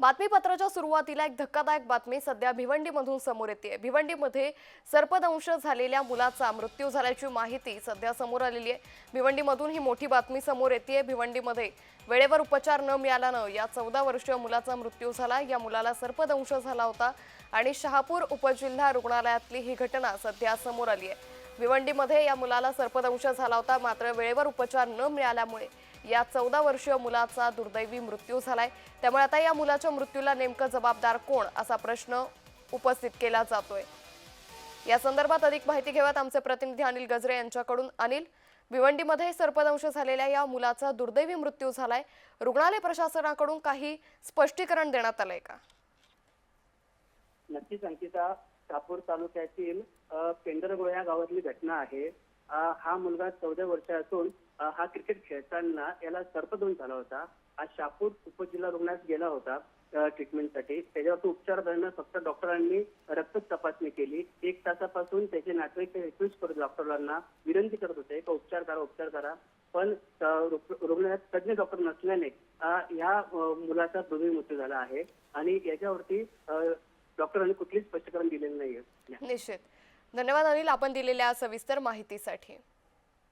बातमीपत्राच्या सुरुवातीला एक धक्कादायक बातमी सध्या भिवंडीमधून समोर येते भिवंडीमध्ये सर्पदंश झालेल्या मुलाचा मृत्यू झाल्याची माहिती सध्या समोर आलेली आहे. भिवंडीमधून ही मोठी बातमी समोर येते भिवंडीमध्ये वेळेवर उपचार न मिळाल्यानं या चौदा वर्षीय मुलाचा मृत्यू झाला. या मुलाला सर्पदंश झाला होता आणि शहापूर उपजिल्हा रुग्णालयातली ही घटना सध्या समोर आली आहे. भिवंडीमध्ये या मुलाला सर्पदंश झाला होता. मात्र वेळेवर उपचार न मिळाल्यामुळे या चौदा वर्षीय मुलाचा दुर्दैवी मृत्यू झालाय. त्यामुळे आता या मुलाच्या मृत्यूला नेमकं जबाबदार कोण असा प्रश्न उपस्थित केला जातोय. या संदर्भात अधिक माहिती घेऊयात आमचे प्रतिनिधी अनिल गजरे यांच्याकडून. अनिल भिवंडीमध्ये सर्पदंश झालेल्या या मुलाचा दुर्दैवी मृत्यू झालाय. रुग्णालय प्रशासनाकडून काही स्पष्टीकरण देण्यात आलंय का? नक्कीच अंकिता. कापूर तालुक्यातील अ, पेंढरगोळ या गावातली घटना आहे. हा मुलगा चौदा वर्ष असून हा क्रिकेट खेळताना याला सर्पदोष झाला होता. हा शापूर उपजिल्हा रुग्णालयात गेला होता ट्रीटमेंटसाठी त्याच्यावर उपचार दरम्यान फक्त डॉक्टरांनी रक्त तपासणी केली. एक तासापासून त्याचे नातेवाईक रिक्वेस्ट करत डॉक्टरांना विनंती करत होते का उपचार करा उपचार करा. पण रुग्णालयात तज्ञ डॉक्टर नसल्याने या ह्या मुलाचा दुर्दैवी मृत्यू झाला आहे. आणि याच्यावरती डॉक्टरांनी कुठलीच स्पष्टीकरण दिलेलं नाहीये. निश्चित. धन्यवाद अनिल आपण दिलेल्या सविस्तर माहितीसाठी.